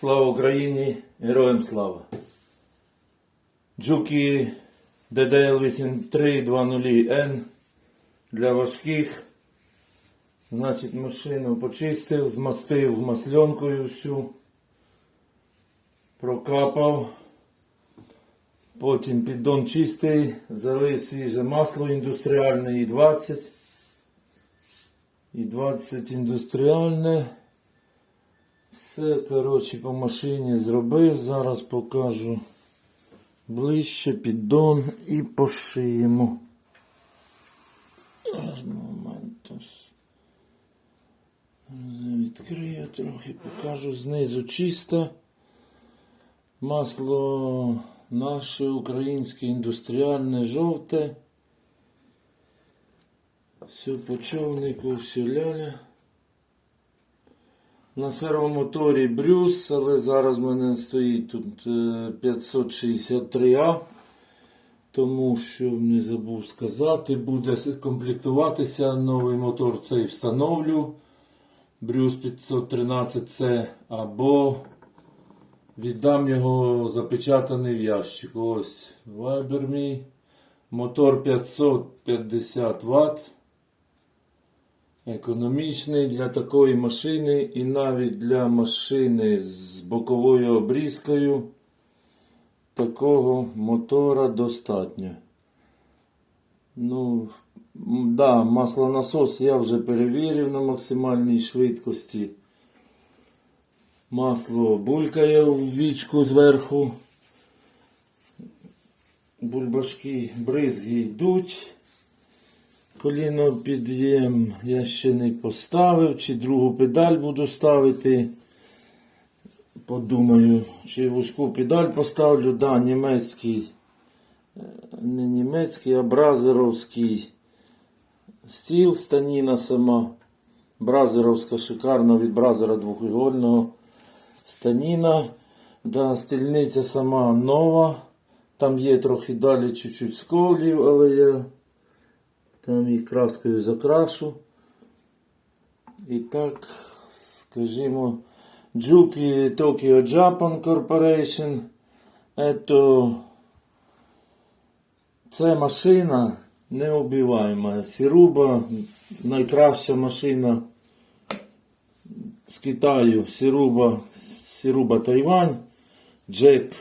Слава Україні! Героям слава! Джуки DDL 8320N для важких. Значить, машину почистив, змастив масленкою всю, прокапав. Потім піддон чистий, залив свіже масло індустріальне і 20. І 20 індустріальне. Все, коротше, по машині зробив. Зараз покажу ближче піддон і пошиємо. Зараз момент. Відкрию трохи, покажу знизу чисто. Масло наше українське індустріальне жовте. Все по човнику, все ляля. На сервомоторі Брюс, але зараз в мене стоїть тут е, 563А. Тому що не забув сказати, буде комплектуватися новий мотор цей встановлю. Брюс 513C або віддам його запечатаний в ящик. Ось Viber мій. Мотор 550 Вт. Економічний для такої машини і навіть для машини з боковою обрізкою такого мотора достатньо. Ну, да, маслонасос я вже перевірив на максимальній швидкості. Масло булькає в вічку зверху. Бульбашки бризги йдуть. Коліно під'єм я ще не поставив, чи другу педаль буду ставити. Подумаю, чи вузьку педаль поставлю, да, німецький, е, не німецький, а бразеровський стіл, станіна сама. Бразеровська шикарна від бразера двохігольного станіна. Да, стільниця сама нова. Там є трохи далі чуть-чуть сколів, але я там їх краскою закрашу. І так, скажімо, Juki Tokyo Japan Corporation. Это це машина неубиваема. Сіруба найкраща машина з Китаю. Сіруба, Сіруба Тайвань. Джек,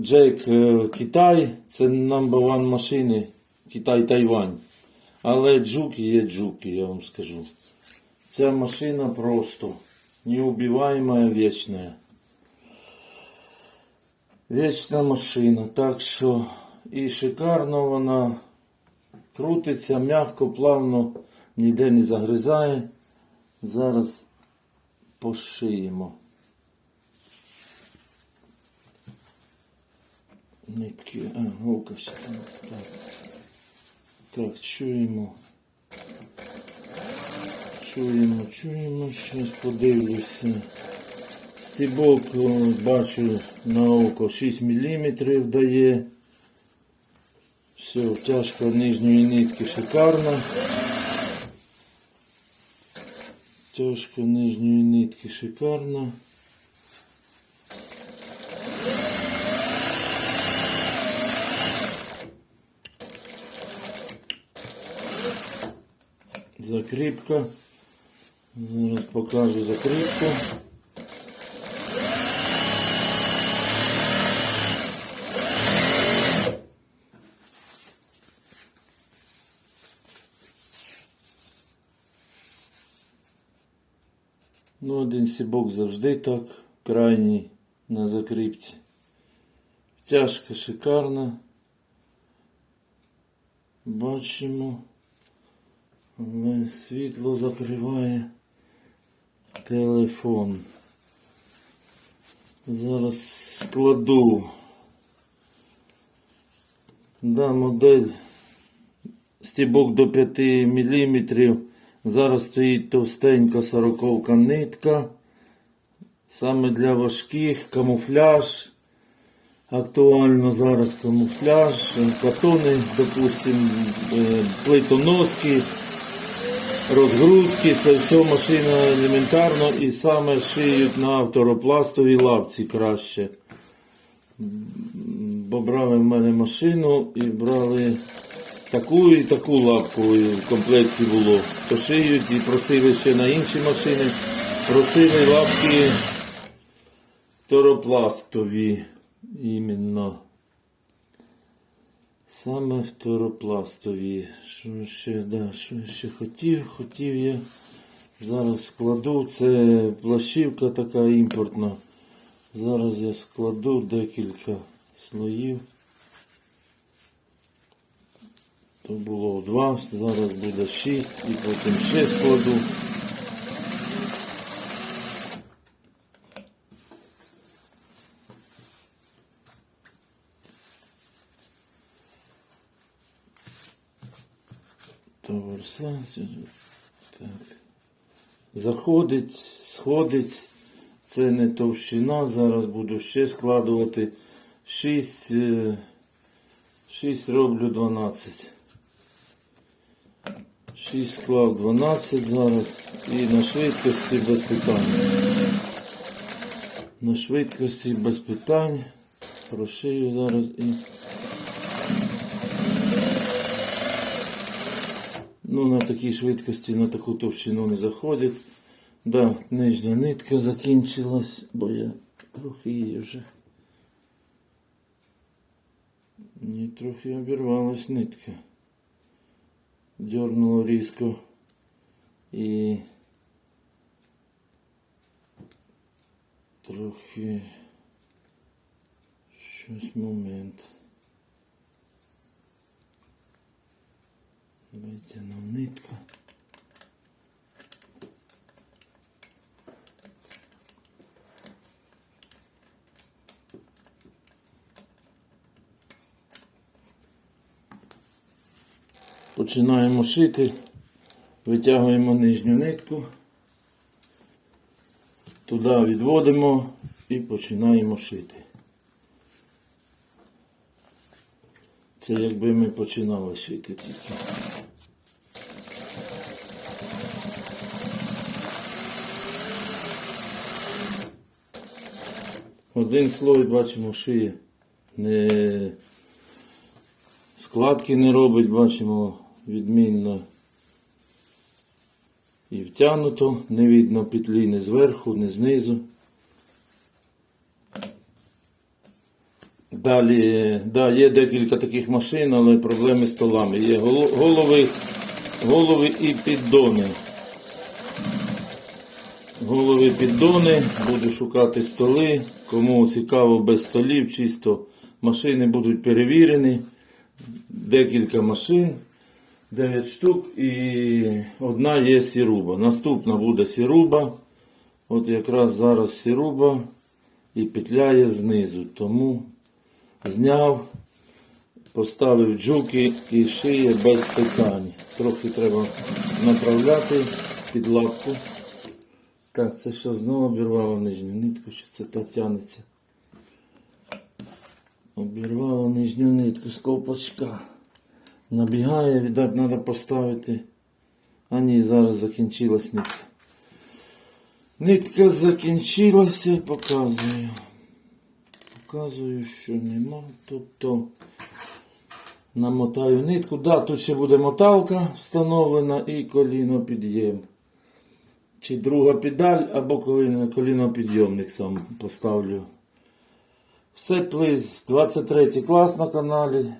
Джек е, Китай. Це number one машини. Китай-Тайвань. Але джуки є джуки, я вам скажу. Ця машина просто неубиваемая, вечная. Вічна машина. Так що і шикарно вона крутиться м'яко, плавно, ніде не загризає. Зараз пошиємо. Нитки, а, голка ще там. Так, чуємо. Чуємо, чуємо, щось подивлюся. Стібок бачу на око 6 мм дає. Все, тяжко нижньої нитки шикарно. Тяжко нижньої нитки шикарно. Закріпка. Зараз покажу закріпку. Ну, один сібок завжди так, крайній на закріпці. Тяжка шикарна. Бачимо. Світло закриває телефон. Зараз складу. Да, модель стібок до 5 мм. Зараз стоїть товстенька сороковка нитка. Саме для важких камуфляж. Актуально зараз камуфляж, катони, допустим, е, плитоноски. Розгрузки, це все машина елементарно і саме шиють на авторопластовій лавці краще. Бо брали в мене машину і брали таку і таку лапку в комплекті було. То шиють і просили ще на інші машини. Просили лапки торопластові іменно. Саме второпластові. Що ще, да, що ще хотів? Хотів я. Зараз складу. Це плащівка така імпортна. Зараз я складу декілька слоїв. То було два, зараз буде шість і потім ще складу. Товарса. Так. Заходить, сходить. Це не товщина. Зараз буду ще складувати. 6, 6 роблю 12. 6 склав 12 зараз. І на швидкості без питань. На швидкості без питань. Прошию зараз і. Ну, на такій швидкості, на таку товщину не заходить. Да, нижня нитка закінчилась, бо я трохи її вже. Мені трохи обірвалась нитка. Дернуло різко і трохи щось момент. Витягнув нитку. Починаємо шити, витягуємо нижню нитку, туди відводимо і починаємо шити. Це якби ми починали шити тільки. Один слой бачимо шиє. Не складки не робить, бачимо відмінно. І втягнуто, не видно петлі ні зверху, ні знизу. Далі, да, є декілька таких машин, але проблеми з столами. Є голови, голови і піддони. Голови піддони, буду шукати столи. Кому цікаво без столів, чисто машини будуть перевірені. Декілька машин, 9 штук і одна є сіруба. Наступна буде сіруба. От якраз зараз сіруба і петляє знизу. Тому зняв, поставив джуки і шиє без питань. Трохи треба направляти під лапку. Так, це що знову обірвало нижню нитку, чи це та тянеться. Обірвало нижню нитку з ковпачка. Набігає, віддать, треба поставити. А ні, зараз закінчилась нитка. Нитка закінчилася, показую. Показую, що нема. Тобто намотаю нитку. Да, тут ще буде моталка встановлена і коліно під'єм. Чи друга педаль, або коліно, колінопідйомник сам поставлю. Все плиз 23 клас на каналі.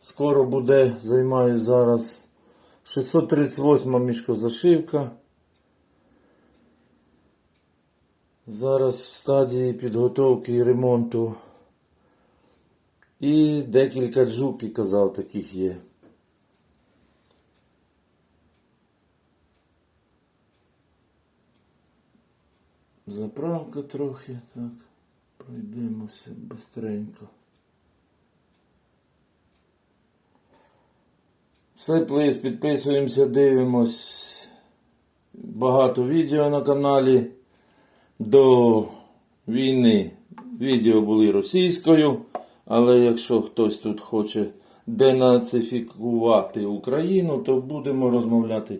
Скоро буде, займаю зараз 638 мішкозашивка. Зараз в стадії підготовки і ремонту. І декілька джук, казав, таких є. Заправка трохи, так. Пройдемося бистренько. Все, плиз, підписуємося, дивимось. Багато відео на каналі. До війни відео були російською, але якщо хтось тут хоче денацифікувати Україну, то будемо розмовляти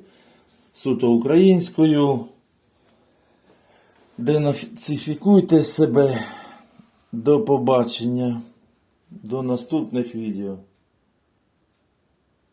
суто українською. Денацифікуйте себе. До побачення. До наступних відео.